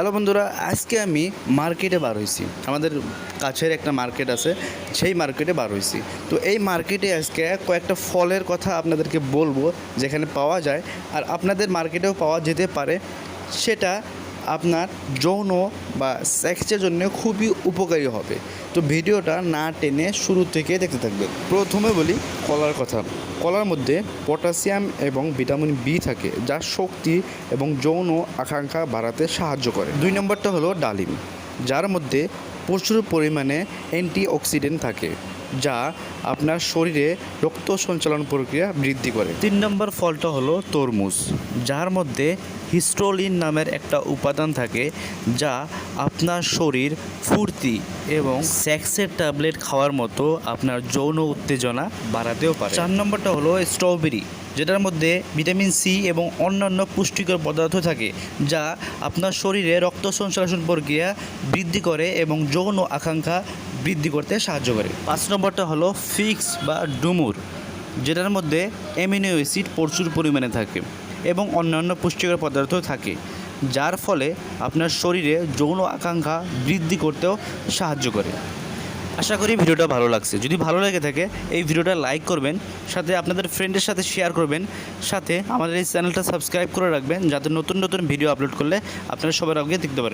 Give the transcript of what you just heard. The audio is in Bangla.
হ্যালো বন্ধুরা, আজকে আমি মার্কেটে বার হয়েছি আমাদের কাছের একটা মার্কেট আছে, সেই মার্কেটে বার হয়েছি তো এই মার্কেটে আজকে কয়েকটা ফলের কথা আপনাদেরকে বলব, যেখানে পাওয়া যায়। আর আপনাদের মার্কেটেও পাওয়া যেতে পারে, সেটা আপনার যৌন বা সেক্সের জন্য খুবই উপকারী হবে। তো ভিডিওটা না টেনে শুরু থেকে দেখতে থাকবে প্রথমে বলি কলার কথা। কলার মধ্যে পটাশিয়াম এবং ভিটামিন বি থাকে, যা শক্তি এবং যৌন আকাঙ্ক্ষা বাড়াতে সাহায্য করে। দুই নম্বরটা হলো ডালিম, যার মধ্যে প্রচুর পরিমাণে অ্যান্টিঅক্সিডেন্ট থাকে, যা আপনার শরীরে রক্ত সঞ্চালন প্রক্রিয়া বৃদ্ধি করে। তিন নম্বর ফলটা হলো তরমুজ, যার মধ্যে হিস্টোলিন নামের একটা উপাদান থাকে যা আপনার শরীর, ফুর্তি এবং সেক্সের ট্যাবলেট খাওয়ার মতো আপনার যৌন উত্তেজনা বাড়াতেও পারে। চার নম্বরটা হলো স্ট্রবেরি, যেটার মধ্যে ভিটামিন সি এবং অন্যান্য পুষ্টিকর পদার্থ থাকে যা আপনার শরীরে রক্ত সঞ্চালন প্রক্রিয়া বৃদ্ধি করে এবং যৌন আকাঙ্ক্ষা বৃদ্ধি করতে সাহায্য করে। পাঁচ নম্বরটা হলো ফিক্স বা ডুমুর, যেটার মধ্যে অ্যামিনো অ্যাসিড প্রচুর পরিমাণে থাকে। এবং অন্যান্য পুষ্টিকর পদার্থ থাকে, যার ফলে আপনার শরীরে যৌন আকাঙ্ক্ষা বৃদ্ধি করতেও সাহায্য করে। আশা করি ভিডিওটা ভালো লাগছে। যদি ভালো লেগে থাকে, এই ভিডিওটা লাইক করবেন, সাথে আপনাদের ফ্রেন্ডের সাথে শেয়ার করবেন, সাথে আমাদের এই চ্যানেলটা সাবস্ক্রাইব করে রাখবেন, যাতে নতুন নতুন ভিডিও আপলোড করলে আপনারা সবার আগে দেখতে পারেন।